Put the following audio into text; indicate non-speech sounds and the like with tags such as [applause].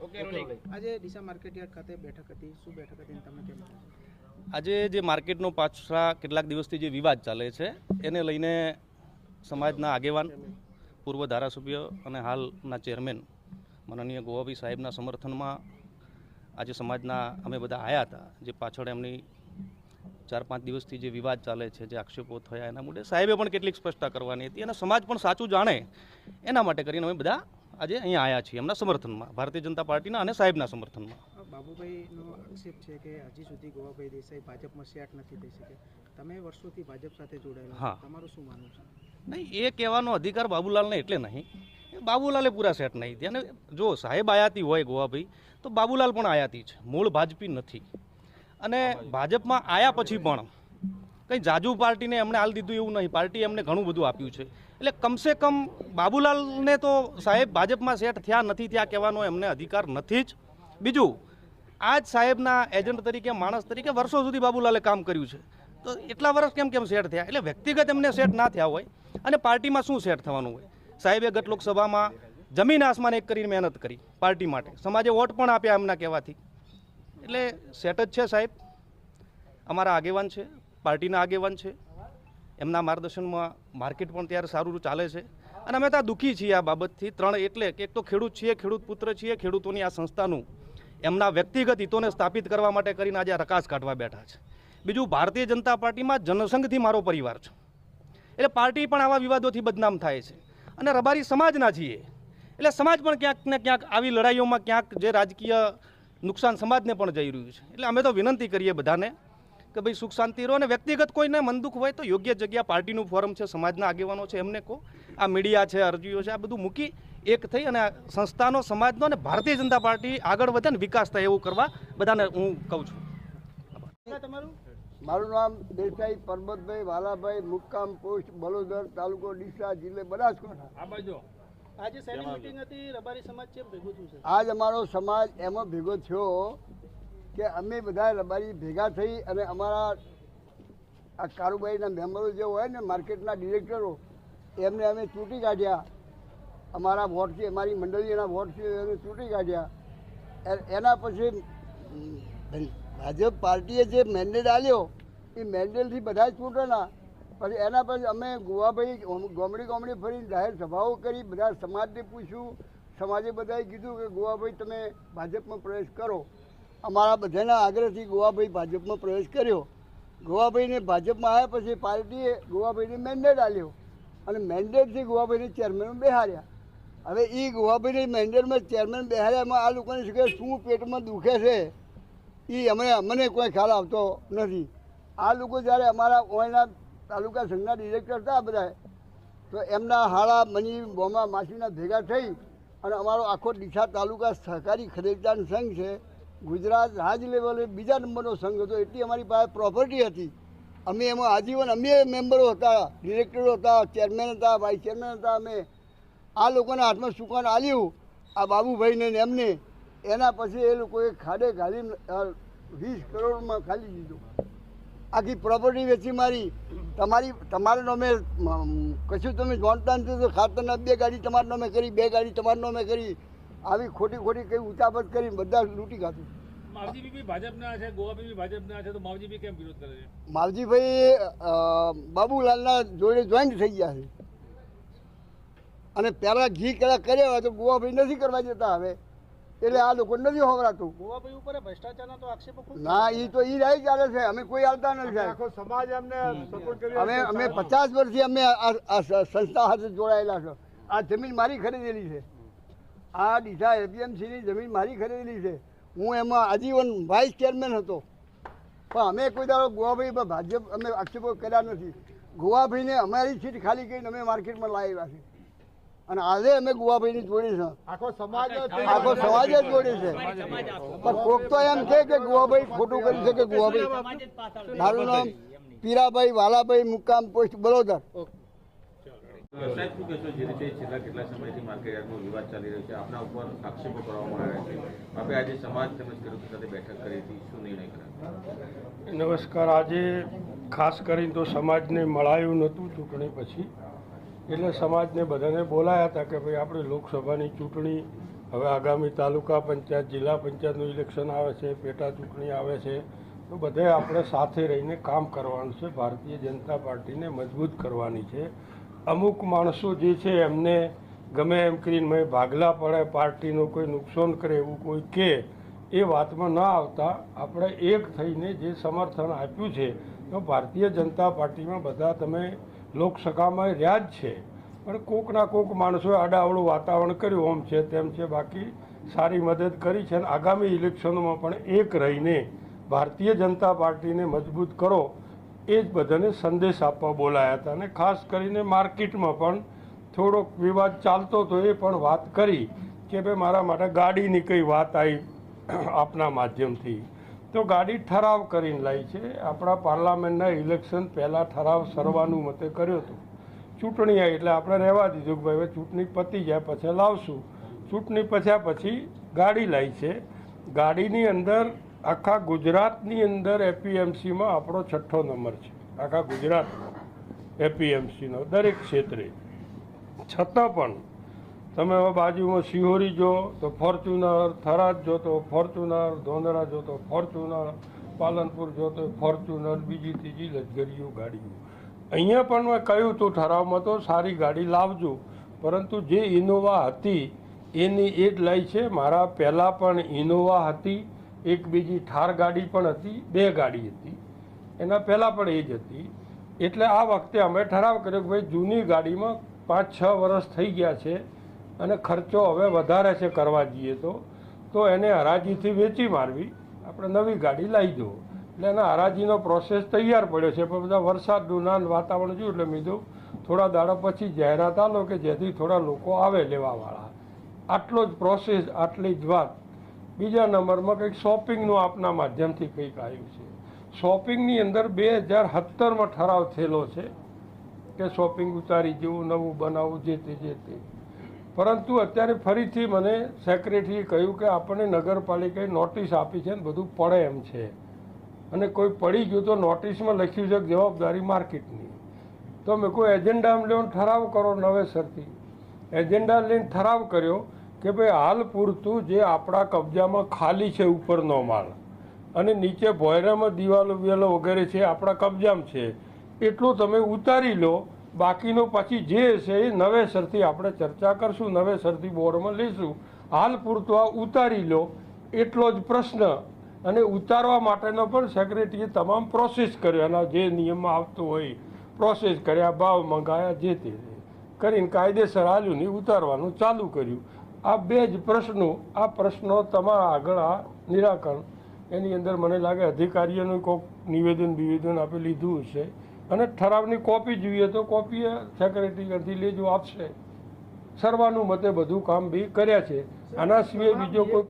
Okay આજે Deesa market yard ખાતે બેઠક હતી. શું બેઠક હતી તમે કેમ આજે જે માર્કેટનો પાછલા કેટલાક દિવસથી જે વિવાદ ચાલે છે એને લઈને સમાજના આગેવાન પૂર્વ ધારાસભ્ય અને હાલના ચેરમેન માનનીય ગોવાભાઈ સાહેબના સમર્થનમાં આજે સમાજના અમે બધા આવ્યા હતા. જે પાછળ એમની ચાર પાંચ દિવસથી જે વિવાદ ચાલે છે જે આક્ષેપો થયા એના મુદ્દે સાહેબે પણ કેટલીક સ્પષ્ટતા કરવાની હતી અને સમાજ પણ સાચું જાણે એના માટે કરીને અમે બધા આજે અહીંયા આવ્યા છીએ એમના સમર્થનમાં ભારતીય જનતા પાર્ટીના અને સાહેબના સમર્થનમાં. બાબુભાઈનો આક્ષેપ છે કે હજી સુધી ગોવાભાઈ દેસાઈ ભાજપમાં સેટ નથી થઈ શકે. તમે વર્ષોથી ભાજપ સાથે જોડાયેલા હા. તમારું શું માનવું છે? નહીં એ કહેવાનો અધિકાર બાબુલાલને એટલે નહીં. બાબુલાલે પૂરા સેટ નહીં થયા. અને જો સાહેબ આયાતી હોય ગોવાભાઈ તો બાબુલાલ પણ આયાતી છે. મૂળ ભાજપી નથી. અને ભાજપમાં આયા પછી પણ કંઈ જાજુ પાર્ટીને એમણે હાલ દીધું એવું નહીં. પાર્ટી એમને ઘણું બધું આપ્યું છે. એટલે કમસે કમ બાબુલાલને તો સાહેબ ભાજપમાં સેટ થયા નથી ત્યાં કહેવાનો એમને અધિકાર નથી જ. બીજું આ જ સાહેબના એજન્ટ તરીકે, માણસ તરીકે વર્ષો સુધી બાબુલાલે કામ કર્યું છે. તો એટલા વર્ષ કેમ કેમ સેટ થયા? એટલે વ્યક્તિગત એમને સેટ ના થયા હોય અને પાર્ટીમાં શું સેટ થવાનું હોય? સાહેબે ગત લોકસભામાં જમીન આસમાન એક કરીને મહેનત કરી પાર્ટી માટે. સમાજે વોટ પણ આપ્યા એમના કહેવાથી. એટલે સેટ જ છે સાહેબ. અમારા આગેવાન છે. પાર્ટીના આગેવાન છે. એમના માર્ગદર્શનમાં માર્કેટ પણ ત્યારે સારું ચાલે છે. અને અમે ત્યાં દુઃખી છીએ આ બાબતથી. ત્રણ એટલે કે એક તો ખેડૂત છીએ, ખેડૂત પુત્ર છીએ, ખેડૂતોની આ સંસ્થાનું એમના વ્યક્તિગત હિતોને સ્થાપિત કરવા માટે કરીને આજે રકાસ કાઢવા બેઠા છે. બીજું, ભારતીય જનતા પાર્ટીમાં જનસંઘથી મારો પરિવાર છે. એટલે પાર્ટી પણ આવા વિવાદોથી બદનામ થાય છે. અને રબારી સમાજના છીએ. એટલે સમાજ પણ ક્યાંક ને ક્યાંક આવી લડાઈઓમાં ક્યાંક જે રાજકીય નુકસાન સમાજને પણ જઈ રહ્યું છે. એટલે અમે તો વિનંતી કરીએ બધાને કે ભાઈ સુખ શાંતિ રહો અને વ્યક્તિગત કોઈને મન દુઃખ હોય તો યોગ્ય જગ્યા પાર્ટીનું ફોરમ છે સમાજના આગેવાનો છે એમને કહો. આ મીડિયા છે અરજીઓ છે આ બધું મૂકી એક થઈ અને સંસ્થાનો સમાજનો અને ભારતીય જનતા પાર્ટી આગળ વધે ને વિકાસ થાય એવું કરવા બધાને હું કહું છું. તમારું? મારું નામ દેસાઈ પરબતભાઈ વાલાભાઈ મુક્કામ પોસ્ટ બલોદર તાલુકો ડીસા જિલ્લે બનાસકાંઠા. આજે શેની મીટિંગ હતી રબારી સમાજ છે ભેગું થયું આજ અમારો સમાજ એમાં ભેગો થયો કે અમે બધા રબારી ભેગા થઈ અને અમારા આ કારોબારીના મેમ્બરો જે હોય ને માર્કેટના ડિરેક્ટરો, એમને અમે ચૂંટી કાઢ્યા. અમારા વોટથી અમારી મંડળીના વોટથી એમને ચૂંટી કાઢ્યા. એના પછી ભાજપ પાર્ટીએ જે મેન્ડેટ આવ્યો એ મેન્ડેટથી બધા ચૂંટેલા પછી એના પછી અમે ગોવાભાઈ ગોમડી ગોમડી ફરીને જાહેર સભાઓ કરી, બધા સમાજને પૂછ્યું. સમાજે બધાએ કીધું કે, ગોવાભાઈ, તમે ભાજપમાં પ્રવેશ કરો. અમારા બધાના આગ્રહથી ગોવાભાઈ ભાજપમાં પ્રવેશ કર્યો. ગોવાભાઈને ભાજપમાં આવ્યા પછી પાર્ટીએ ગોવાભાઈને મેન્ડેટ આપ્યો અને મેન્ડેટથી ગોવાભાઈને ચેરમેન બેહાર્યા હવે એ ગોવાભાઈને મેન્ડેટમાં ચેરમેન બેહાર્યામાં આ લોકોને શું કે શું પેટમાં દુખે છે? એ અમે, અમને કોઈ ખ્યાલ આવતો નથી. આ લોકો જ્યારે અમારા ઓયના તાલુકા સંઘના ડિરેક્ટર હતા બધા તો એમના હાળા મની બોમા માછીના ભેગા થઈ અને અમારો આખો ડીસા તાલુકા સહકારી ખરીદદાર સંઘ છે ગુજરાત રાજ લેવલે બીજા નંબરનો સંઘ હતો, એટલી અમારી પાસે પ્રોપર્ટી હતી. અમે એમાં આજીવન, અમે મેમ્બરો હતા ડિરેક્ટરો હતા ચેરમેન હતા વાઇસ ચેરમેન હતા, અમે આ લોકોના હાથમાં સુકાન આલ્યું, આ બાબુભાઈને ને એમને. એના પછી એ લોકોએ ખાડે ઘાલી વીસ કરોડમાં ખાલી દીધું. આખી પ્રોપર્ટી વેચી મારી. તમારી, તમારા નામે કશું તમે જાણતા નથી તો ખાતરના બે ગાડી તમારા નામે કરી, બે ગાડી તમારા નામે કરી. આવી ખોટી ખોટી કઈ ઉચાપત કરી બધા લૂંટી ખાધું. માવજી ભાજપના છે ગોવા બી ભાજપના છે તો માવજી કેમ વિરોધ કરે છે? માવજીભાઈ બાબુલાલના જોડે જોઈન્ટ થઈ ગયા છે. અને પહેલા ઘી કેળા કર્યા હોય તો ગોવાભાઈ નથી કરવા જતા હવે. એટલે આ લોકો નથી હોવરાતું. ગોવાભાઈ ઉપર ભ્રષ્ટાચારના તો આક્ષેપો ના એ તો એ રાઈ ચાલે છે. અમે કોઈ આવતા નથી આખો સમાજ અમને અમે અમે પચાસ વર્ષથી અમે આ સંસ્થા સાથે જોડાયેલા છો. આ જમીન મારી ખરીદેલી છે. આ ડીસા એપીએમસીની જમીન મારી ખરીદેલી છે. હું એમાં આજીવન વાઇસ ચેરમેન હતો. પણ અમે કોઈ દાડો ગોવાભાઈ પર ભાજપ અમે આક્ષેપો કર્યા નથી. ગોવાભાઈને અમારી સીટ ખાલી કરીને અમે માર્કેટમાં લાવ્યા છે. અને આજે અમે ગોવાભાઈની જોડી છે આખો સમાજ આખો સમાજ જ જોડી છે પણ કોક તો એમ છે કે ગોવાભાઈ ખોટું કરી છે કે ગોવાભાઈ મારું નામ પીરાભાઈ વાલાભાઈ મુકામ પોસ્ટ બરોદર. સાહેબ ઉપર આક્ષેપો કરવામાં આવ્યા છે. આપણે આજે સમાજ બેઠક કરી હતી. નમસ્કાર. આજે ખાસ કરીને તો સમાજને મળાયું નહોતું ચૂંટણી પછી. એટલે સમાજને બધાને બોલાયા હતા કે ભાઈ આપણે લોકસભાની ચૂંટણી, હવે આગામી તાલુકા પંચાયત, જિલ્લા પંચાયતનું ઇલેક્શન આવે છે, પેટા ચૂંટણી આવે છે, તો બધે આપણે સાથે રહીને કામ કરવાનું છે. ભારતીય જનતા પાર્ટીને મજબૂત કરવાની છે. અમુક માણસો જે છે એમને ગમે એમ કરીને મેં ભાગલા પડે, પાર્ટીનું કોઈ નુકસાન કરે એવું કોઈ કે, એ વાતમાં ના આવતા. આપણે એક થઈને જે સમર્થન આપ્યું છે, તો ભારતીય જનતા પાર્ટીમાં બધા તમે લોકસભામાં રહ્યા જ છે. પણ કોકના કોક માણસોએ આડાવડું વાતાવરણ કર્યું, ઓમ છે, તેમ છે, બાકી સારી મદદ કરી છે અને આગામી ઇલેક્શનોમાં પણ એક રહીને ભારતીય જનતા પાર્ટીને મજબૂત કરો. એ જ બધાને સંદેશ આપવા બોલાયા હતા અને ખાસ કરીને માર્કેટમાં પણ થોડોક વિવાદ ચાલતો હતો એ પણ વાત કરી કે ભાઈ મારા માટે ગાડીની કઈ વાત આવી [clears throat] આપના માધ્યમથી. તો ગાડી ઠરાવ કરીને લાવી છે. આપણા પાર્લામેન્ટના ઇલેક્શન પહેલાં ઠરાવ સરવાનું મતે કર્યો હતો. ચૂંટણી આવી એટલે આપણે રહેવા દીધું કે ભાઈ હવે ચૂંટણી પતી જાય પછી લાવશું. ચૂંટણી પછ્યા પછી ગાડી લાવી છે. ગાડીની અંદર આખા ગુજરાતની અંદર એપીએમસીમાં આપણો છઠ્ઠો નંબર છે. આખા ગુજરાતમાં એપીએમસીનો, દરેક ક્ષેત્રે. છતાં પણ તમે બાજુમાં સિહોરી જો, તો ફોર્ચ્યુનર, થરાદ જો, તો ફોર્ચ્યુનર, ધોંધરા જો, તો ફોર્ચ્યુનર, પાલનપુર જો, તો ફોર્ચ્યુનર, બીજી, ત્રીજી લશ્કરીઓ ગાડીઓ. અહીંયા પણ મેં કહ્યું હતું ઠરાવમાં તો સારી ગાડી લાવજો, પરંતુ જે ઇનોવા હતી, એની એ જ લાઈ છે. મારા પહેલાં પણ ઇનોવા હતી એક બીજી ઠાર ગાડી પણ હતી, બે ગાડી હતી. એના પહેલાં પણ એ જ હતી. એટલે આ વખતે અમે ઠરાવ કર્યો કે ભાઈ જૂની ગાડીમાં પાંચ, છ વર્ષ થઈ ગયા છે અને ખર્ચો હવે વધારે છે કરવા જઈએ તો. તો એને હરાજીથી વેચી મારવી. આપણે નવી ગાડી લાવી દો. એટલે એના હરાજીનો પ્રોસેસ તૈયાર પડ્યો છે. પણ બધા વરસાદનું નાન વાતાવરણ જોયું એટલે મીધું થોડા દાડા પછી જાહેરાત આલો કે જેથી થોડા લોકો આવે લેવાવાળા. આટલો જ પ્રોસેસ આટલી જ વાત. બીજા નંબરમાં કંઈક શોપિંગનું આપના માધ્યમથી કંઈક આવ્યું છે. શોપિંગની અંદર બે હજાર સત્તરમાં ઠરાવ થયેલો છે કે શોપિંગ ઉતારી જેવું, નવું બનાવવું, જે તે જે તે. પરંતુ અત્યારે ફરીથી મને સેક્રેટરીએ કહ્યું કે આપણને નગરપાલિકાએ નોટિસ આપી છે ને બધું પડે એમ છે. અને કોઈ પડી ગયું તો નોટિસમાં લખ્યું છે જવાબદારી માર્કેટની. તો મેં કોઈ એજન્ડામાં લેવાનો ઠરાવ કરો નવેસરથી. એજન્ડા લઈને ઠરાવ કર્યો કે ભાઈ હાલ પૂરતું જે આપણા કબજામાં ખાલી છે ઉપરનો માળ અને નીચે ભોયરામાં દિવાલો વિવાલો વગેરે છે, આપણા કબજામાં છે, એટલું તમે ઉતારી લો. બાકીનો પછી જે હશે એ નવેસરથી આપણે ચર્ચા કરશું, નવેસરથી બોર્ડમાં લઈશું. હાલ પૂરતું આ ઉતારી લો. એટલો જ પ્રશ્ન. અને ઉતારવા માટેનો પણ સેક્રેટરીએ તમામ પ્રોસેસ કર્યો. એના જે નિયમમાં આવતું હોય પ્રોસેસ કર્યા, ભાવ મંગાયા, જે તે કરીને કાયદેસર હાલ્યું નહીં ઉતારવાનું ચાલુ કર્યું. આ બે જ પ્રશ્નો આ પ્રશ્નો તમારા આગળ આ નિરાકરણ. એની અંદર મને લાગે અધિકારીઓનું કોઈક નિવેદન બિવેદન આપી લીધું હશે. અને ઠરાવની કોપી જોઈએ તો કોપી સેક્રેટરી લેજો આપશે. સર્વાનુમતે બધું કામ બી કર્યા છે. આના સિવાય બીજો કોઈ